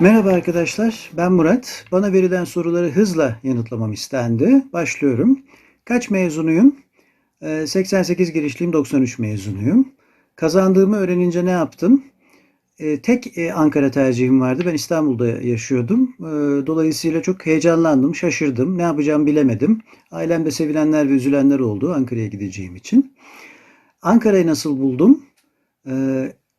Merhaba arkadaşlar, ben Murat. Bana verilen soruları hızla yanıtlamam istendi. Başlıyorum. Kaç mezunuyum? Ee, 88 girişliyim, 93 mezunuyum. Kazandığımı öğrenince ne yaptım? Ee, Tek e, Ankara tercihim vardı. Ben İstanbul'da yaşıyordum. Ee, Dolayısıyla çok heyecanlandım, şaşırdım. Ne yapacağımı bilemedim. Ailemde sevilenler ve üzülenler oldu Ankara'ya gideceğim için. Ankara'yı nasıl buldum?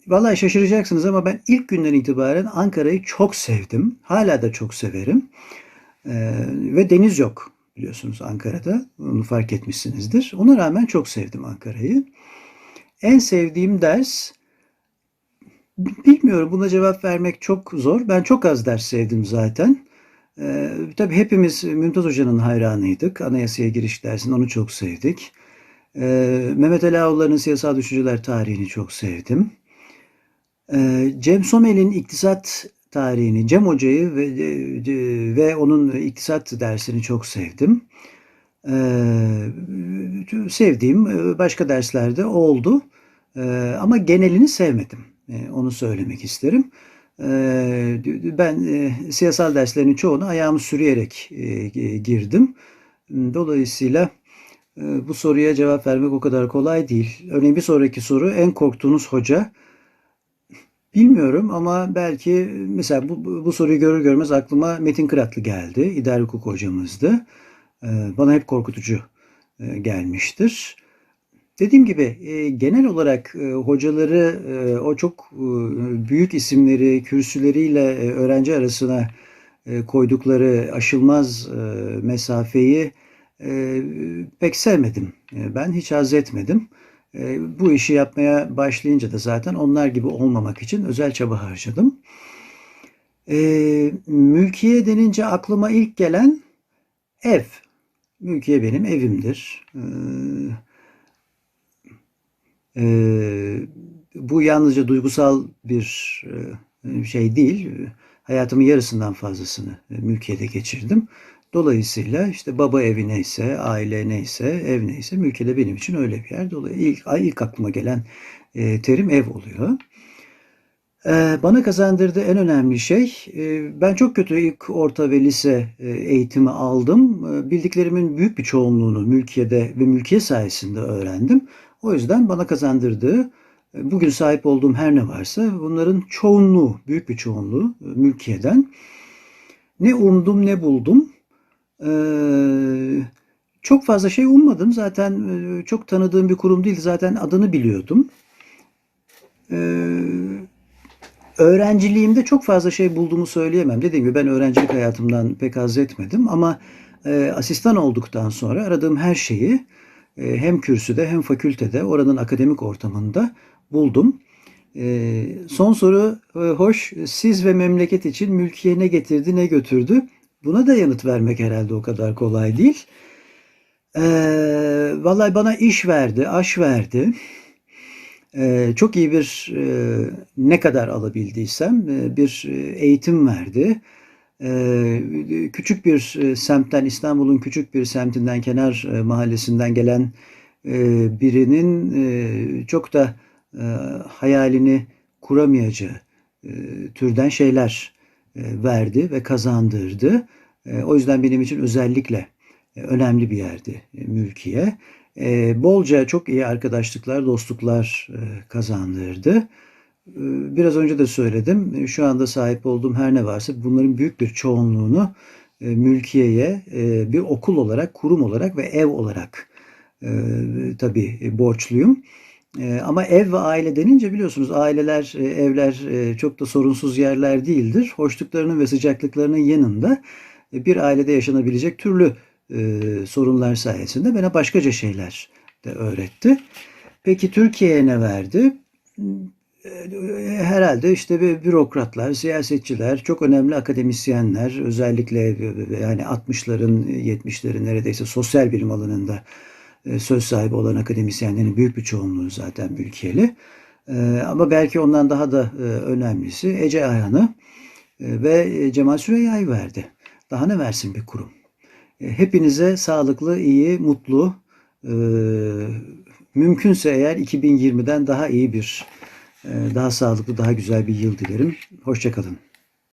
Vallahi şaşıracaksınız ama ben ilk günden itibaren Ankara'yı çok sevdim. Hala da çok severim. Ee, ve deniz yok biliyorsunuz Ankara'da. Onu fark etmişsinizdir. Ona rağmen çok sevdim Ankara'yı. En sevdiğim ders bilmiyorum buna cevap vermek çok zor. Ben çok az ders sevdim zaten. Ee, tabii hepimiz Mümtaz Hoca'nın hayranıydık. Anayasaya giriş dersini onu çok sevdik. Ee, Mehmet Ağoğlu'nun siyasal düşünceler tarihini çok sevdim. Ee, Cem Somel'in iktisat tarihini, Cem Hoca'yı ve, ve onun iktisat dersini çok sevdim. Ee, sevdiğim başka derslerde oldu. Ee, ama genelini sevmedim. Ee, onu söylemek isterim. Ee, ben e, siyasal derslerin çoğunu ayağımı sürüyerek e, girdim. Dolayısıyla e, bu soruya cevap vermek o kadar kolay değil. Örneğin bir sonraki soru en korktuğunuz hoca. Bilmiyorum ama belki mesela bu, bu soruyu görür görmez aklıma Metin Kıratlı geldi. İdari hukuk hocamızdı. Ee, Bana hep korkutucu e, gelmiştir. Dediğim gibi e, genel olarak e, hocaları o çok büyük isimleri kürsüleriyle öğrenci arasına koydukları aşılmaz mesafeyi pek sevmedim. Ben hiç haz etmedim. E, bu işi yapmaya başlayınca da zaten onlar gibi olmamak için özel çaba harcadım. E, mülkiye denince aklıma ilk gelen ev. Mülkiye benim evimdir. E, e, bu yalnızca duygusal bir e, şey değil. Hayatımın yarısından fazlasını e, mülkiyede geçirdim. Dolayısıyla işte baba evi neyse, aile neyse, ev neyse mülkiyede benim için öyle bir yer. Dolayısıyla ilk, ilk aklıma gelen e, terim ev oluyor. E, bana kazandırdığı en önemli şey, ben çok kötü ilk orta ve lise eğitimi aldım. Bildiklerimin büyük bir çoğunluğunu mülkiyede ve mülkiye sayesinde öğrendim. O yüzden bana kazandırdığı bugün sahip olduğum her ne varsa bunların çoğunluğu, büyük bir çoğunluğu e, mülkiyeden. Ne umdum ne buldum. Ee, çok fazla şey ummadım. Zaten e, çok tanıdığım bir kurum değil. Zaten adını biliyordum. Öğrenciliğimde çok fazla şey bulduğumu söyleyemem. Dediğim gibi ben öğrencilik hayatımdan pek haz etmedim. Ama e, asistan olduktan sonra aradığım her şeyi e, hem kürsüde hem fakültede oranın akademik ortamında buldum. E, son soru e, hoş. Siz ve memleket için mülkiye ne getirdi ne götürdü? Buna da yanıt vermek herhalde o kadar kolay değil. E, vallahi bana iş verdi, aş verdi. E, çok iyi bir e, ne kadar alabildiysem e, bir eğitim verdi. Küçük bir semtten İstanbul'un küçük bir semtinden kenar mahallesinden gelen birinin çok da e, hayalini kuramayacağı e, türden şeyler e, verdi ve kazandırdı. E, o yüzden benim için özellikle e, önemli bir yerdi mülkiye. Bolca çok iyi arkadaşlıklar, dostluklar kazandırdı. Biraz önce de söyledim. Şu anda sahip olduğum her ne varsa bunların büyük bir çoğunluğunu mülkiyeye bir okul olarak, kurum olarak ve ev olarak tabii borçluyum. Ama ev ve aile denince biliyorsunuz aileler, evler çok da sorunsuz yerler değildir. Hoşluklarının ve sıcaklıklarının yanında bir ailede yaşanabilecek türlü sorunlar sayesinde bana başkaca şeyler de öğretti. Peki Türkiye'ye ne verdi? Herhalde işte bürokratlar, siyasetçiler, çok önemli akademisyenler, özellikle yani 60'ların, 70'lerin neredeyse sosyal bilim alanında e, söz sahibi olan akademisyenlerin büyük bir çoğunluğu zaten mülkiyeli. E, ama belki ondan daha da e, önemlisi Ece Ayhan'ı ve Cemal Süreyya'yı verdi. Daha ne versin bir kurum? Hepinize sağlıklı, iyi, mutlu, mümkünse eğer 2020'den daha iyi bir, daha sağlıklı, daha güzel bir yıl dilerim. Hoşçakalın.